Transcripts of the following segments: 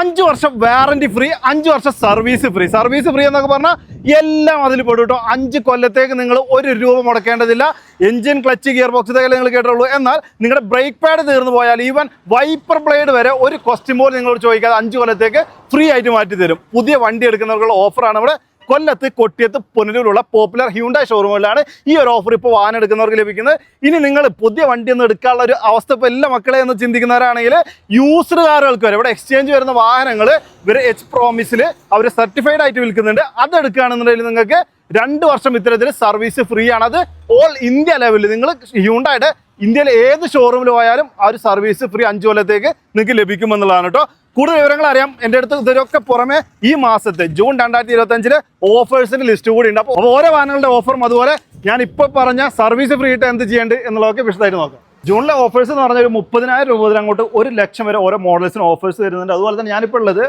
അഞ്ച് വർഷം warranty free അഞ്ച് വർഷം സർവീസ് ഫ്രീ സർവീസ് ഫ്രീ എന്നൊക്കെ പറഞ്ഞാൽ എല്ലാം അതിൽ പെടും കേട്ടോ. അഞ്ച് കൊല്ലത്തേക്ക് നിങ്ങൾ ഒരു രൂപ മുടക്കേണ്ടതില്ല. എഞ്ചിൻ ക്ലച്ച് ഗിയർ ബോക്സ് ഇതൊക്കെ നിങ്ങൾ കേട്ടുള്ളൂ എന്നാൽ നിങ്ങളുടെ ബ്രേക്ക് പാഡ് തീർന്നു പോയാൽ ഈവൻ വൈപ്പർ ബ്ലേഡ് വരെ ഒരു ക്വസ്റ്റ്യൻ പോലും നിങ്ങളോട് ചോദിക്കാതെ അഞ്ച് കൊല്ലത്തേക്ക് ഫ്രീ ആയിട്ട് മാറ്റി തരും പുതിയ വണ്ടി എടുക്കുന്നവർക്കുള്ള ഓഫറാണ് ഇവിടെ. കൊല്ലത്ത് കൊട്ടിയത്ത് പുനലൂരുള്ള പോപ്പുലർ ഹ്യൂണ്ടായ ഷോറൂമുകളിലാണ് ഈ ഒരു ഓഫർ ഇപ്പോൾ വാഹനം എടുക്കുന്നവർക്ക് ലഭിക്കുന്നത്. ഇനി നിങ്ങൾ പുതിയ വണ്ടി ഒന്ന് എടുക്കാനുള്ള ഒരു അവസ്ഥ ഇപ്പോൾ എല്ലാ മക്കളെ എന്ന് ചിന്തിക്കുന്നവരാണെങ്കിൽ യൂസ്ഡ് കാറുകൾക്ക് വരെ ഇവിടെ എക്സ്ചേഞ്ച് വരുന്ന വാഹനങ്ങൾ ഇവർ എച്ച് പ്രോമിസിൽ അവർ സർട്ടിഫൈഡ് ആയിട്ട് വിൽക്കുന്നുണ്ട്. അത് എടുക്കുകയാണെന്നുണ്ടെങ്കിൽ നിങ്ങൾക്ക് രണ്ട് വർഷം ഇത്തരത്തിൽ സർവീസ് ഫ്രീ ആണ്. അത് ഓൾ ഇന്ത്യ ലെവലിൽ നിങ്ങൾ ഹ്യൂണ്ടായിട്ട് ഇന്ത്യയിലെ ഏത് ഷോറൂമിൽ പോയാലും ആ ഒരു സർവീസ് ഫ്രീ അഞ്ച് കൊല്ലത്തേക്ക് നിങ്ങൾക്ക് ലഭിക്കുമെന്നുള്ളതാണ് കേട്ടോ. കൂടുതൽ വിവരങ്ങൾ അറിയാം. എന്റെ അടുത്ത് ഇതിനൊക്കെ പുറമെ ഈ മാസത്തെ ജൂൺ രണ്ടായിരത്തി ഇരുപത്തി അഞ്ചിൽ ഓഫേഴ്സിന്റെ ലിസ്റ്റ് കൂടി ഉണ്ട്. അപ്പോൾ ഓരോ വാഹനങ്ങളുടെ ഓഫറും അതുപോലെ ഞാൻ ഇപ്പോൾ പറഞ്ഞ സർവീസ് ഫ്രീ ആയിട്ട് എന്ത് ചെയ്യേണ്ടത് എന്നുള്ളതൊക്കെ വിശദമായിട്ട് നോക്കാം. ജൂണിലെ ഓഫേഴ്സ് എന്ന് പറഞ്ഞാൽ ഒരു മുപ്പതിനായിരം രൂപ മുതൽ അങ്ങോട്ട് ഒരു ലക്ഷം വരെ ഓരോ മോഡൽസിന് ഓഫേഴ്സ് തരുന്നുണ്ട്. അതുപോലെ തന്നെ ഞാനിപ്പോൾ ഉള്ളത്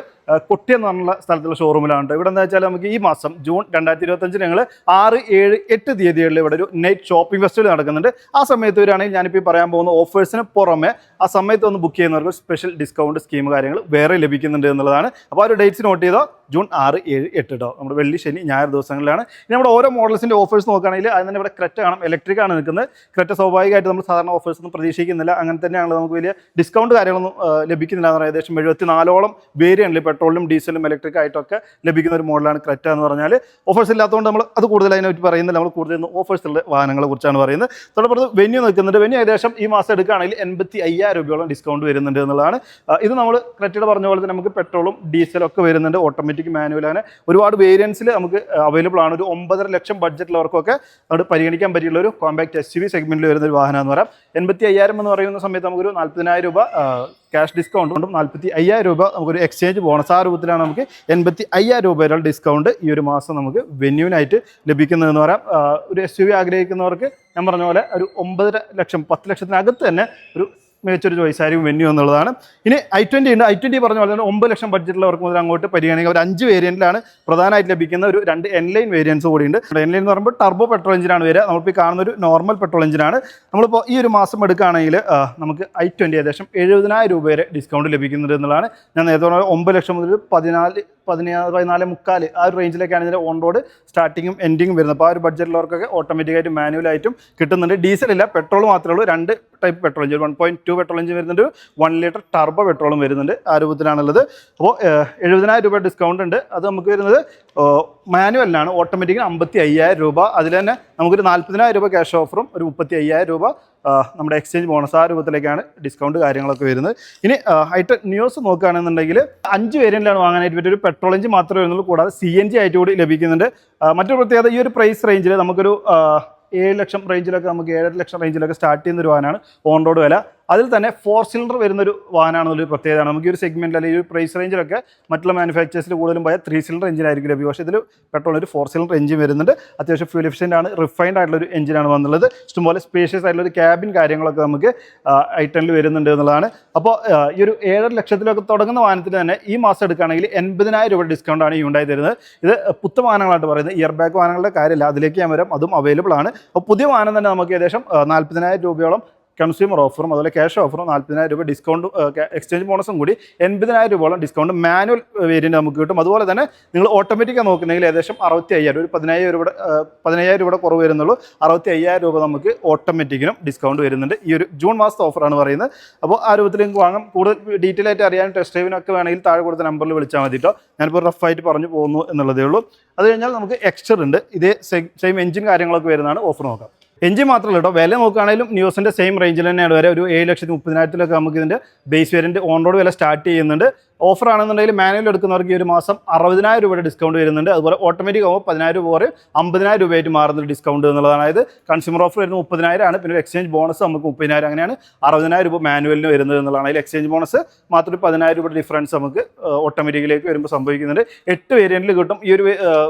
കൊട്ടി എന്ന് പറഞ്ഞുള്ള സ്ഥലത്തുള്ള ഷോറൂമിലാണ് കേട്ടോ ഇവിടെ എന്താ വെച്ചാൽ നമുക്ക് ഈ മാസം ജൂൺ രണ്ടായിരത്തി ഇരുപത്തഞ്ച് ഞങ്ങൾ ആറ് ഏഴ് എട്ട് തീയതികളിൽ ഇവിടെ ഒരു നൈറ്റ് ഷോപ്പിംഗ് ഫെസ്റ്റിവൽ നടക്കുന്നുണ്ട്. ആ സമയത്ത് വരികയാണെങ്കിൽ ഞാനിപ്പോൾ പറയാൻ പോകുന്ന ഓഫേഴ്സിന് പുറമെ ആ സമയത്ത് ഒന്ന് ബുക്ക് ചെയ്യുന്നവർക്ക് സ്പെഷ്യൽ ഡിസ്കൗണ്ട് സ്കീം കാര്യങ്ങൾ വേറെ ലഭിക്കുന്നുണ്ട് എന്നുള്ളതാണ്. അപ്പോൾ ആ ഒരു ഡേറ്റ്സ് നോട്ട് ചെയ്തോ? ജൂൺ ആറ് ഏഴ് എട്ട് കേട്ടോ നമ്മുടെ വെള്ളി ശനി ഞായർ ദിവസങ്ങളിലാണ്. ഇനി നമ്മുടെ ഓരോ മോഡൽസിന്റെ ഓഫേഴ്സ് നോക്കുകയാണെങ്കിൽ അതിന് തന്നെ ഇവിടെ ക്രെറ്റ കാണാം ഇലക്ട്രിക് ആണ് നിൽക്കുന്നത്. ക്രെറ്റ സ്വാഭാവികമായിട്ട് നമ്മൾ സാധാരണ ഓഫേഴ്സ് ഒന്നും പ്രതീക്ഷിക്കുന്നില്ല. അങ്ങനെ തന്നെയാണ് നമുക്ക് വലിയ ഡിസ്കൗണ്ട് കാര്യങ്ങളൊന്നും ലഭിക്കുന്നില്ല. എന്ന് പറയുന്നത് ഏകദേശം എഴുപത്തി നാലോളം വേരിയന്റിൽ പെട്രോളിലും ഡീസലും ഇലക്ട്രിക് ആയിട്ടൊക്കെ ലഭിക്കുന്ന ഒരു മോഡലാണ് ക്രെറ്റ എന്ന് പറഞ്ഞാൽ ഓഫേഴ്സ് ഇല്ലാത്തതുകൊണ്ട് നമ്മൾ അത് കൂടുതൽ പറയുന്നില്ല. നമ്മൾ കൂടുതൽ ഓഫേഴ്സ് ഉള്ള വാഹനങ്ങളെ കുറിച്ചാണ് പറയുന്നത്. തൊട്ടപ്പുറത്ത് വെന്യൂ നിൽക്കുന്നുണ്ട്. വെന്യൂ ഏകദേശം ഈ മാസം എടുക്കുകയാണെങ്കിൽ എൺപത്തി അയ്യായിരം രൂപയോളം ഡിസ്കൗണ്ട് വരുന്നുണ്ട് എന്നുള്ളതാണ്. ഇത് നമ്മൾ ക്രെറ്റയുടെ പറഞ്ഞ പോലെ തന്നെ നമുക്ക് പെട്രോളും ഡീസലും ഒക്കെ വരുന്നുണ്ട്. ഓട്ടോമാറ്റിക് മാനുവൽ അങ്ങനെ ഒരുപാട് വേരിയൻസിൽ നമുക്ക് അവൈലബിൾ ആണ്. ഒരു ഒമ്പതര ലക്ഷം ബഡ്ജറ്റിലുള്ളവർക്കൊക്കെ അവിടെ പരിഗണിക്കാൻ പറ്റിയുള്ള ഒരു കോമ്പാക്ട് എസ് വി സെഗ്മെന്റിൽ വരുന്ന ഒരു വാഹനം എന്ന് പറയാം. എൺപത്തി അയ്യായിരം എന്ന് പറയുന്ന സമയത്ത് നമുക്കൊരു നാൽപ്പതിനായിരം രൂപ ക്യാഷ് ഡിസ്കൗണ്ട് കൊണ്ടും നാൽപ്പത്തി അയ്യായിരം രൂപ നമുക്കൊരു എക്സ്ചേഞ്ച് ബോണസ് ആ രൂപത്തിലാണ് നമുക്ക് എൺപത്തി അയ്യായിരം രൂപ വരെ ഡിസ്കൗണ്ട് ഈ ഒരു മാസം നമുക്ക് വെന്യൂവിനായിട്ട് ലഭിക്കുന്നതെന്ന് പറയാം. ഒരു എസ് യു വി ആഗ്രഹിക്കുന്നവർക്ക് ഞാൻ പറഞ്ഞ പോലെ ഒരു ഒമ്പതര ലക്ഷം പത്ത് ലക്ഷത്തിനകത്ത് തന്നെ ഒരു മികച്ചൊരു ചോയ്സ് ആയിരിക്കും വെന്യൂ എന്നുള്ളതാണ്. ഇനി ഐ ട്വന്റി ഉണ്ട്. ഐ ട്വന്റി പറഞ്ഞ പോലെ തന്നെ ഒമ്പത് ലക്ഷം ബഡ്ജറ്റിലുള്ളവർക്ക് മുതൽ അങ്ങോട്ട് പരിഗണിക്കുക ഒരു അഞ്ച് വേരിയന്റിലാണ് പ്രധാനമായിട്ട് ലഭിക്കുന്ന ഒരു രണ്ട് എൻലൈൻ വേരിയൻസ് കൂടിയുണ്ട് എൻലൈൻ എന്ന് പറയുമ്പോൾ ടർബോ പെട്രോൾ എഞ്ചിനാണ് വരിക. നമ്മളിപ്പോൾ കാണുന്ന ഒരു നോർമൽ പെട്രോൾ എഞ്ചിനാണ് നമ്മളിപ്പോൾ ഈ ഒരു മാസം എടുക്കുകയാണെങ്കിൽ നമുക്ക് ഐ ട്വന്റി ഏകദേശം എഴുപതിനായിരം രൂപ വരെ ഡിസ്കൗണ്ട് ലഭിക്കുന്നുണ്ട് എന്നുള്ളതാണ്. ഞാൻ നേരത്തെ പറഞ്ഞ ഒമ്പത് ലക്ഷം മുതൽ പതിനാല് പതിനാറ് പതിനാല് മുക്കാൽ ആ ഒരു റേഞ്ചിലേക്കാണ് ഇതിന്റെ ഓൺ റോഡ് സ്റ്റാർട്ടിങ്ങും എൻഡിങ്ങും വരുന്നത്. അപ്പോൾ ആ ഒരു ബഡ്ജറ്റിലുള്ളവർക്കൊക്കെ ഓട്ടോമാറ്റിക്കായിട്ട് മാനുവലായിട്ടും കിട്ടുന്നുണ്ട്. ഡീസൽ ഇല്ല പെട്രോൾ മാത്രമേ ഉള്ളൂ. രണ്ട് type petrol engine one point two petrol engine വരുന്നുണ്ട്. വൺ ലിറ്റർ ടർബോ പെട്രോളും വരുന്നുണ്ട് ആ രൂപത്തിലാണുള്ളത്. അപ്പോൾ എഴുപതിനായിരം രൂപ ഡിസ്കൗണ്ട് ഉണ്ട്. അത് നമുക്ക് വരുന്നത് മാനുവലിനാണ് ഓട്ടോമാറ്റിക്കിന് അമ്പത്തി അയ്യായിരം രൂപ. അതിൽ തന്നെ നമുക്കൊരു നാൽപ്പതിനായിരം രൂപ ക്യാഷ് ഓഫറും ഒരു മുപ്പത്തി അയ്യായിരം രൂപ നമ്മുടെ എക്സ്ചേഞ്ച് ബോണസ് ആ രൂപത്തിലേക്കാണ് ഡിസ്കൗണ്ട് കാര്യങ്ങളൊക്കെ വരുന്നത്. ഇനി ഹൈടെക് ന്യൂസ് നോക്കുകയാണെന്നുണ്ടെങ്കിൽ അഞ്ച് വേരിയന്റിലാണ് വാങ്ങാനായിട്ട് പറ്റിയ ഒരു പെട്രോൾ എഞ്ചിൻ മാത്രമേ വരുന്നുള്ളൂ. കൂടാതെ സി എൻ ജി ആയിട്ട് കൂടി ലഭിക്കുന്നുണ്ട്. മറ്റൊരു പ്രത്യേകത ഈ ഒരു പ്രൈസ് റേഞ്ചിൽ നമുക്കൊരു ഏഴ് ലക്ഷം റേഞ്ചിലൊക്കെ നമുക്ക് ഏഴര ലക്ഷം റേഞ്ചിലൊക്കെ സ്റ്റാർട്ട് ചെയ്യുന്ന ഒരു വാഹനമാണ്. ഓൺ റോഡ് വില അതിൽ തന്നെ ഫോർ സിലിണ്ടർ വരുന്ന ഒരു വാഹനമാണെന്നൊരു പ്രത്യേകതയാണ്. നമുക്ക് ഈ ഒരു സെഗ്മെന്റ് അല്ലെങ്കിൽ ഒരു പ്രൈസ് റേഞ്ചിലൊക്കെ മറ്റുള്ള മാനുഫാക്ചേഴ്സിൽ കൂടുതലും പോയാൽ ത്രീ സിലിണ്ടർ എഞ്ചിൻ ആയിരിക്കും ലഭ്യം. പക്ഷേ ഇതിൽ പെട്രോൾ ഒരു ഫോർ സിലിണ്ടർ എഞ്ചിൻ വരുന്നുണ്ട്. അത്യാവശ്യം ഫ്യൂൽ എഫിഷ്യന്റ് ആണ്. റിഫൈൻഡ് ആയിട്ടുള്ള ഒരു എഞ്ചിനാണ് വന്നുള്ളത് ഇഷ്ടംപോലെ സ്പേഷ്യസ് ആയിട്ടുള്ള ഒരു ക്യാബിൻ കാര്യങ്ങളൊക്കെ നമുക്ക് ഐറ്റനിൽ വരുന്നുണ്ട് എന്നുള്ളതാണ്. അപ്പോൾ ഈ ഒരു ഏഴര ലക്ഷത്തിലൊക്കെ തുടങ്ങുന്ന വാഹനത്തിന് തന്നെ ഈ മാസം എടുക്കുകയാണെങ്കിൽ എൺപതിനായിരം രൂപ ഡിസ്കൗണ്ട് ആണ് ഈ ഉണ്ടായി തരുന്നത്. ഇത് പുത്ത വാഹനങ്ങളായിട്ട് പറയുന്നത്. ഇയർ ബാക്ക് വാഹനങ്ങളുടെ കാര്യമില്ല. അതിലേക്ക് ഞാൻ വരാം. അതും അവൈലബിൾ ആണ്. അപ്പോൾ പുതിയ വാഹനം തന്നെ നമുക്ക് ഏകദേശം നാൽപ്പതിനായിരം രൂപയോളം കൺസ്യൂമർ ഓഫറും അതുപോലെ ക്യാഷ് ഓഫറും നാൽപ്പതിനായിരം രൂപ ഡിസ്കൗണ്ട് എക്സ്ചേഞ്ച് ബോണസും കൂടി എൺപതിനായിരം രൂപയോളം ഡിസ്കൗണ്ട് മാനുവൽ വേരിയന്റ് നമുക്ക് കിട്ടും. അതുപോലെ തന്നെ നിങ്ങൾ ഓട്ടോമാറ്റിക്കാണ് നോക്കുന്നെങ്കിൽ ഏകദേശം അറുപത്തി അയ്യായിരം ഒരു പതിനായിരം രൂപയുടെ പതിനയ്യായിരം രൂപയുടെ കുറവ് വരുന്നുള്ളൂ. അറുപത്തി അയ്യായിരം രൂപ നമുക്ക് ഓട്ടോമാറ്റിക്കിനും ഡിസ്കൗണ്ട് വരുന്നുണ്ട്. ഈ ഒരു ജൂൺ മാസത്തെ ഓഫറാണ് പറയുന്നത്. അപ്പോൾ ആ രൂപത്തിൽ നിങ്ങൾക്ക് വാങ്ങാം. കൂടുതൽ ഡീറ്റെയിൽ ആയിട്ട് അറിയാൻ ടെസ്റ്റ് ഡ്രൈവിനൊക്കെ വേണമെങ്കിൽ താഴെ കൊടുത്ത നമ്പറിൽ വിളിച്ചാൽ മതി കേട്ടോ ഞാനിപ്പോൾ റഫായിട്ട് പറഞ്ഞു പോകുന്നു എന്നുള്ളതേ ഉള്ളൂ. അത് കഴിഞ്ഞാൽ നമുക്ക് എക്സ്റ്റർ ഉണ്ട്. ഇതേ സെയിം എഞ്ചിൻ കാര്യങ്ങളൊക്കെ വരുന്നതാണ്. ഓഫർ നോക്കാം. എഞ്ചിൻ മാത്രമല്ല കേട്ടോ വില നോക്കുകയാണെങ്കിലും ന്യൂസിന്റെ സെയിം റേഞ്ചിൽ തന്നെയാണ്. വരെ ഒരു ഏഴ് ലക്ഷത്തി മുപ്പതിനായിരത്തിലൊക്കെ നമുക്ക് ഇതിന്റെ ബേസ് വേരിയന്റ് ഓൺ റോഡ് വില സ്റ്റാർട്ട് ചെയ്യുന്നുണ്ട്. ഓഫർ ആണെന്നുണ്ടെങ്കിൽ മാനുവൽ എടുക്കുന്നവർക്ക് ഈ ഒരു മാസം അറുപതിനായിരം രൂപയുടെ ഡിസ്കൗണ്ട് വരുന്നുണ്ട്. അതുപോലെ ഓട്ടോമാറ്റിക് ആകുമ്പോൾ പതിനായിരം രൂപ വരെ അമ്പതിനായിരം രൂപയായിട്ട് മാറുന്ന ഒരു ഡിസ്കൗണ്ട് എന്നുള്ളതാണ്. അതായത് കൺസ്യൂമർ ഓഫർ വരുന്നത് മുപ്പതിനായിരം ആണ്. പിന്നെ എക്സ്ചേഞ്ച് ബോണസ് നമുക്ക് മുപ്പതിനായിരം അങ്ങനെയാണ് അറുപതിനായിരം രൂപ മാനുവലിന് വരുന്നത് എന്നുള്ളതാണ്. അതിൽ എക്സ്ചേഞ്ച് ബോണസ് മാത്രം ഒരു പതിനായിരം രൂപയുടെ ഡിഫറൻസ് നമുക്ക് ഓട്ടോമാറ്റിക്കിലേക്ക് വരുമ്പോൾ സംഭവിക്കുന്നുണ്ട്. എട്ട് വേരിയന്റിൽ കിട്ടും. ഈ ഒരു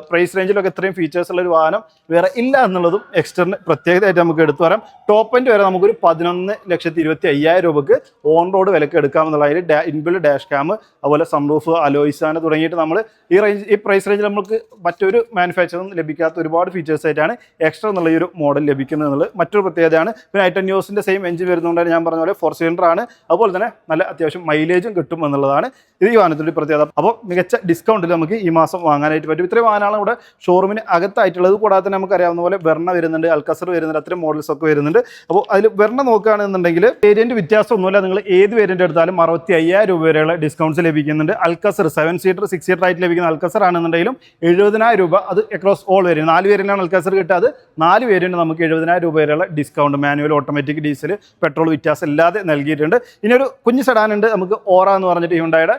പ്രൈസ് റേഞ്ചിലൊക്കെ ഇത്രയും ഫീച്ചേഴ്സ് ഉള്ള ഒരു വാഹനം വേറെ ഇല്ല എന്നുള്ളതും എക്സ്റ്ററിന് പ്രത്യേകതയായിട്ട് നമുക്ക് എടുത്തു വരാം. ടോപ്പ് എൻഡ് വരെ നമുക്കൊരു പതിനൊന്ന് ലക്ഷത്തി ഇരുപത്തി അയ്യായിരം രൂപക്ക് ഓൺ റോഡ് വിലക്ക് എടുക്കാം അതിൽ ഇൻബിൾഡ് ഡാഷ് ക്യാം അതുപോലെ സൺറൂഫ് അലോയിസാന തുടങ്ങിയിട്ട് നമ്മൾ ഈ റേഞ്ച് ഈ പ്രൈസ് റേഞ്ചിൽ നമുക്ക് മറ്റൊരു മാനുഫാക്ചറും ലഭിക്കാത്ത ഒരുപാട് ഫീച്ചേഴ്സ് ആയിട്ടാണ് എക്സ്ട്രാ എന്നുള്ള ഈ ഒരു മോഡൽ ലഭിക്കുന്നത് എന്നുള്ളത് മറ്റൊരു പ്രത്യേകതയാണ്. പിന്നെ ഐറ്റൻ ന്യൂസിന്റെ സെയിം എഞ്ചിൻ വരുന്നതുകൊണ്ടാണ് ഞാൻ പറഞ്ഞ പോലെ ഫോർ സിലിണ്ടർ ആണ്. അതുപോലെ തന്നെ നല്ല അത്യാവശ്യം മൈലേജും കിട്ടും എന്നുള്ളതാണ് ഇത് ഈ വാഹനത്തിന്റെ പ്രത്യേകത. അപ്പോൾ മികച്ച ഡിസ്കൗണ്ടിൽ നമുക്ക് ഈ മാസം വാങ്ങാനായിട്ട് പറ്റും. ഇത്രയും വാഹനമാണ് ഇവിടെ ഷോറൂമിന് അകത്തായിട്ടുള്ളത് കൂടാതെ തന്നെ നമുക്കറിയാവുന്ന പോലെ വെർണ വരുന്നുണ്ട് അൽക്കസർ വരുന്നുണ്ട് അത്രയും മോഡൽസ് ഒക്കെ വരുന്നുണ്ട്. അപ്പോൾ അതിൽ വെർണ നോക്കുകയാണെന്നുണ്ടെങ്കിൽ വേരിയന്റ് വ്യത്യാസമൊന്നുമില്ല. നിങ്ങൾ ഏത് വേരിയന്റ് എടുത്താലും അറുപത്തി അയ്യായിരം രൂപ വരെയുള്ള ഡിസ്കൗണ്ട്സ് ലഭിക്കുന്നുണ്ട്. Alcazar seven seater six seater ആയിട്ട് ലഭിക്കുന്ന അൽക്കസർ ആണെന്നുണ്ടെങ്കിലും എഴുപതിനായിരം രൂപ അത് അക്രോസ് ഓൾ വരെ. നാല് പേരിലാണ് അൽക്കസർ കിട്ടുക. അത് നാല് പേരിന് നമുക്ക് എഴുപതിനായിരം രൂപ വരെയുള്ള discount manual automatic diesel petrol വ്യത്യാസം ഇല്ലാതെ നൽകിയിട്ടുണ്ട്. ഇനി ഒരു കുഞ്ഞ് സെഡാൻ ഉണ്ട്. നമുക്ക് ഓറ എന്ന് പറഞ്ഞിട്ട് ഹ്യുണ്ടായുടെ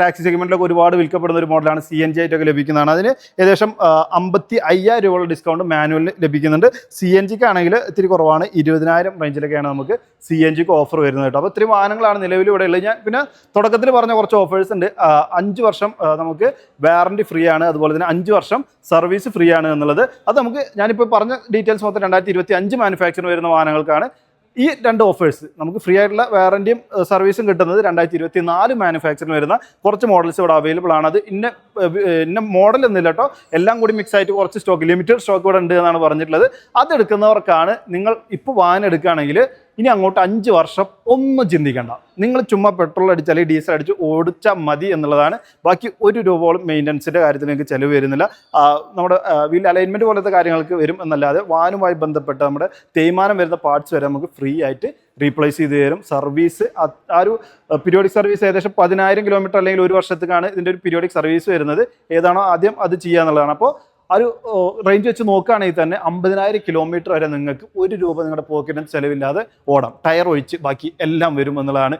ടാക്സി സെഗ്മെന്റിലൊക്കെ ഒരുപാട് വിൽക്കപ്പെടുന്ന ഒരു മോഡലാണ് സി എൻ ജി ആയിട്ടൊക്കെ ലഭിക്കുന്നതാണ്. അതിന് ഏകദേശം അമ്പത്തി അയ്യായിരം രൂപയുള്ള ഡിസ്കൗണ്ട് മാനുവലിന് ലഭിക്കുന്നുണ്ട്. സി എൻ ജിക്ക് ആണെങ്കിൽ ഇത്തിരി കുറവാണ്. ഇരുപതിനായിരം റേഞ്ചിലൊക്കെയാണ് നമുക്ക് സി എൻ ജിക്ക് ഓഫർ വരുന്നത് കേട്ടോ. അപ്പോൾ ഇത്തിരി വാഹനങ്ങളാണ് നിലവിൽ ഇവിടെ ഉള്ളത്. ഞാൻ പിന്നെ തുടക്കത്തിൽ പറഞ്ഞ കുറച്ച് ഓഫേഴ്സ് ഉണ്ട്. അഞ്ച് വർഷം നമുക്ക് വാറണ്ടി ഫ്രീ ആണ്. അതുപോലെ തന്നെ അഞ്ച് വർഷം സർവീസ് ഫ്രീ ആണ് എന്നുള്ളത്. അത് നമുക്ക് ഞാനിപ്പോൾ പറഞ്ഞ ഡീറ്റെയിൽസ് മൊത്തം രണ്ടായിരത്തി ഇരുപത്തി അഞ്ച് മാനുഫാക്ചർ വരുന്ന വാഹനങ്ങൾക്കാണ് ഈ രണ്ട് ഓഫേഴ്സ് നമുക്ക് ഫ്രീ ആയിട്ടുള്ള വാറണ്ടിയും സർവീസും കിട്ടുന്നത് രണ്ടായിരത്തി ഇരുപത്തി നാല് മാനുഫാക്ചറിന് വരുന്ന കുറച്ച് മോഡൽസ് ഇവിടെ അവൈലബിൾ ആണ്. അത് ഇന്ന ഇന്ന മോഡൽ എന്നില്ല കേട്ടോ. എല്ലാം കൂടി മിക്സ് ആയിട്ട് കുറച്ച് സ്റ്റോക്ക് ലിമിറ്റഡ് സ്റ്റോക്ക് ഇവിടെ ഉണ്ട് എന്നാണ് പറഞ്ഞിട്ടുള്ളത്. അതെടുക്കുന്നവർക്കാണ് നിങ്ങൾ ഇപ്പോൾ വാഹനം എടുക്കുകയാണെങ്കിൽ ഇനി അങ്ങോട്ട് അഞ്ച് വർഷം ഒന്നും ചിന്തിക്കേണ്ട. നിങ്ങൾ ചുമ്മാ പെട്രോൾ അടിച്ച് അല്ലെങ്കിൽ ഡീസൽ അടിച്ച് ഓടിച്ചാൽ മതി എന്നുള്ളതാണ്. ബാക്കി ഒരു രൂപയോളം മെയിന്റനൻസിന്റെ കാര്യത്തിൽ നിങ്ങൾക്ക് ചിലവ് വരുന്നില്ല. നമ്മുടെ വീൽ അലൈൻമെന്റ് പോലത്തെ കാര്യങ്ങൾക്ക് വരും എന്നല്ലാതെ വാനുമായി ബന്ധപ്പെട്ട് നമ്മുടെ തേയ്മാനം വരുന്ന പാർട്സ് വരെ നമുക്ക് ഫ്രീ ആയിട്ട് റീപ്ലേസ് ചെയ്ത് തരും. സർവീസ് ആ ഒരു പീരിയോഡിക് സർവീസ് ഏകദേശം പതിനായിരം കിലോമീറ്റർ അല്ലെങ്കിൽ ഒരു വർഷത്തേക്കാണ് ഇതിന്റെ ഒരു പീരിയോഡിക് സർവീസ് വരുന്നത്. ഏതാണോ ആദ്യം അത് ചെയ്യുക എന്നുള്ളതാണ്. അപ്പോൾ ആ ഒരു റേഞ്ച് വെച്ച് നോക്കുകയാണെങ്കിൽ തന്നെ അമ്പതിനായിരം കിലോമീറ്റർ വരെ നിങ്ങൾക്ക് ഒരു രൂപ നിങ്ങളുടെ പോക്കറ്റിന് ചിലവില്ലാതെ ഓടാം. ടയർ ഒഴിച്ച് ബാക്കി എല്ലാം വരും എന്നുള്ളതാണ്.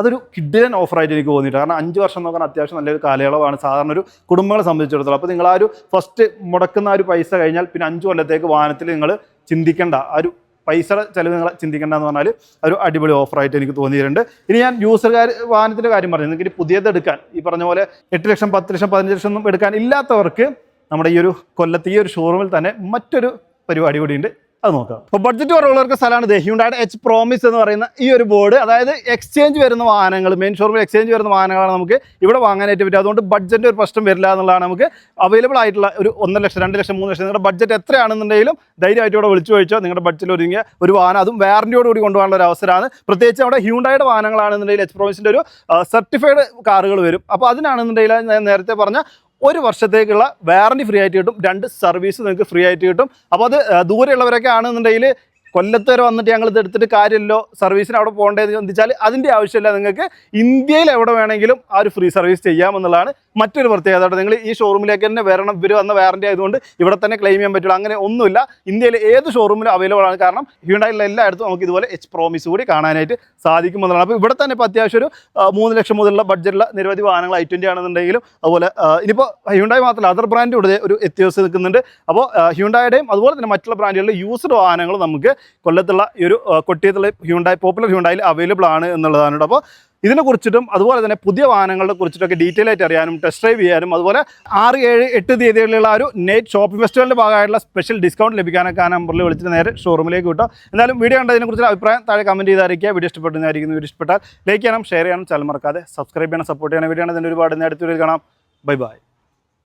അതൊരു കിഡിലൻ ഓഫറായിട്ട് എനിക്ക് തോന്നിയിട്ട് കാരണം അഞ്ച് വർഷം നോക്കാൻ അത്യാവശ്യം നല്ലൊരു കാലയളവാണ്. സാധാരണ ഒരു കുടുംബങ്ങളെ സംബന്ധിച്ചിടത്തോളം. അപ്പോൾ നിങ്ങൾ ആ ഒരു ഫസ്റ്റ് മുടക്കുന്ന ആ ഒരു പൈസ കഴിഞ്ഞാൽ പിന്നെ അഞ്ച് കൊല്ലത്തേക്ക് വാഹനത്തിൽ നിങ്ങൾ ചിന്തിക്കേണ്ട. ആ ഒരു പൈസയുടെ ചിലവ് നിങ്ങൾ ചിന്തിക്കേണ്ടതെന്ന് പറഞ്ഞാൽ ഒരു അടിപൊളി ഓഫറായിട്ട് എനിക്ക് തോന്നിയിട്ടുണ്ട്. ഇനി ഞാൻ യൂസർകാർ വാഹനത്തിന്റെ കാര്യം പറഞ്ഞു നിങ്ങൾക്ക് പുതിയത് എടുക്കാൻ. ഈ പറഞ്ഞ പോലെ എട്ട് ലക്ഷം പത്ത് ലക്ഷം പതിനഞ്ച് ലക്ഷം ഒന്നും എടുക്കാൻ ഇല്ലാത്തവർക്ക് നമ്മുടെ ഈ ഒരു കൊല്ലത്ത് ഈ ഒരു ഷോറൂമിൽ തന്നെ മറ്റൊരു പരിപാടി കൂടിയുണ്ട് അത് നോക്കാം. അപ്പോൾ ബഡ്ജറ്റ് കുറവുള്ളവർക്ക് സ്ഥലമാണ് ദേ ഹ്യൂണ്ടായിട്ട് എച്ച് പ്രോമിസ് എന്ന് പറയുന്ന ഈ ഒരു ബോർഡ് അതായത് എക്സ്ചേഞ്ച് വരുന്ന വാഹനങ്ങൾ മെയിൻ ഷോറൂമിൽ എക്സ്ചേഞ്ച് വരുന്ന വാഹനങ്ങളാണ് നമുക്ക് ഇവിടെ വാങ്ങാനായിട്ട് പറ്റും അതുകൊണ്ട് ബഡ്ജറ്റ് ഒരു പ്രശ്നം വരില്ല എന്നുള്ളതാണ് നമുക്ക് അവൈലബിൾ ആയിട്ടുള്ള ഒരു ഒന്നര ലക്ഷം രണ്ട് ലക്ഷം മൂന്ന് ലക്ഷം. നിങ്ങളുടെ ബഡ്ജറ്റ് എത്രയാണെന്നുണ്ടെങ്കിലും ധൈര്യമായിട്ട് ഇവിടെ വിളിച്ചു ചോദിച്ചോ. നിങ്ങളുടെ ബഡ്ജറ്റിൽ ഒരുങ്ങിയ ഒരു വാഹനം അതും വാറന്റിയോട് കൂടി കൊണ്ടുപോകാനുള്ള ഒരു അവസരമാണ്. പ്രത്യേകിച്ച് അവിടെ ഹ്യൂണ്ടായുടെ വാഹനങ്ങളാണെന്നുണ്ടെങ്കിൽ എച്ച് പ്രോമിസിന്റെ ഒരു സർട്ടിഫൈഡ് കാറുകൾ വരും. അപ്പോൾ അതിനാണെന്നുണ്ടെങ്കിൽ ഞാൻ നേരത്തെ പറഞ്ഞ ഒരു വർഷത്തേക്കുള്ള വാറണ്ടി ഫ്രീ ആയിട്ട് കിട്ടും. രണ്ട് സർവീസ് നിങ്ങൾക്ക് ഫ്രീ ആയിട്ട് കിട്ടും. അപ്പോൾ അത് ദൂരെയുള്ളവരൊക്കെ ആണെന്നുണ്ടെങ്കിൽ കൊല്ലത്ത് വരെ വന്നിട്ട് ഞങ്ങൾ ഇത് എടുത്തിട്ട് കാര്യമല്ലോ സർവീസിന് അവിടെ പോകേണ്ടതെന്ന് ചോദിച്ചാൽ അതിന്റെ ആവശ്യമില്ല. നിങ്ങൾക്ക് ഇന്ത്യയിൽ എവിടെ വേണമെങ്കിലും ആ ഒരു ഫ്രീ സർവീസ് ചെയ്യാമെന്നുള്ളതാണ് മറ്റൊരു പ്രത്യേകത നിങ്ങൾ ഈ ഷോറൂമിലേക്ക് തന്നെ വരണം. ഇവർ വന്ന വാറണ്ടി ആയതുകൊണ്ട് ഇവിടെ തന്നെ ക്ലെയിം ചെയ്യാൻ പറ്റുള്ളൂ അങ്ങനെ ഒന്നുമില്ല. ഇന്ത്യയിലെ ഏത് ഷോറൂമിലും അവൈലബിൾ ആണ്. കാരണം ഹ്യൂണ്ടായിലുള്ള എല്ലായിടത്തും നമുക്ക് ഇതുപോലെ എച്ച് പ്രോമിസ് കൂടി കാണാനായിട്ട് സാധിക്കുമെന്നാണ് അപ്പോൾ ഇവിടെ തന്നെ ഇപ്പോൾ അത്യാവശ്യം ഒരു മൂന്ന് ലക്ഷം മുതലുള്ള ബഡ്ജറ്റുള്ള നിരവധി വാഹനങ്ങൾ ഐ ട്വന്റി ആണെന്നുണ്ടെങ്കിലും അതുപോലെ ഇനിയിപ്പോൾ ഹ്യൂണ്ടായി മാത്രമല്ല അതർ ബ്രാൻഡ് ഇവിടെ ഒരു എത്തിയോസ് നിൽക്കുന്നുണ്ട്. അപ്പോൾ ഹ്യൂണ്ടായുടെയും അതുപോലെ തന്നെ മറ്റുള്ള ബ്രാൻഡുകളിലെ യൂസ്ഡ് വാഹനങ്ങൾ നമുക്ക് കൊല്ലത്തുള്ള ഈ ഒരു കൊട്ടിയത്തുള്ള ഹ്യൂണ്ടായി പോപ്പുലർ ഹ്യൂണ്ടായിൽ അവൈലബിൾ ആണ് എന്നുള്ളതാണ് അപ്പോൾ ഇതിനെ കുറിച്ചിട്ടും അതുപോലെ തന്നെ പുതിയ വാഹനങ്ങളെ കുറിച്ചിട്ടൊക്കെ ഡീറ്റെയിൽ ആയിട്ട് അറിയാനും ടെസ്റ്റ് ഡ്രൈവ് ചെയ്യാനും അതുപോലെ ആറ് ഏഴ് എട്ട് തീയതികളിലുള്ള ഒരു നെറ്റ് ഷോപ്പിംഗ് ഫെസ്റ്റിവലിന്റെ ഭാഗമായിട്ടുള്ള സ്പെഷ്യൽ ഡിസ്കൗണ്ട് ലഭിക്കാനൊക്കെ ആ നമ്പറിൽ വിളിച്ചിട്ട് നേരെ ഷോറൂമിലേക്ക് കിട്ടും എന്നാലും വീഡിയോ കണ്ടതിനെ കുറിച്ച് അഭിപ്രായം താഴെ കമന്റ് ചെയ്തായിരിക്കുക. വീഡിയോ ഇഷ്ടപ്പെടുന്നതായിരിക്കും വീഡിയോ ഇഷ്ടപ്പെട്ടാൽ ലൈക്ക് ചെയ്യണം ഷെയർ ചെയ്യണം ചാനൽ മറക്കാതെ സബ്സ്ക്രൈബ് ചെയ്യണം സപ്പോർട്ട് ചെയ്യണം. വീഡിയോ ആണ് ഇതിന്റെ ഒരുപാട് നേരത്തെ കാണാം. Bye bye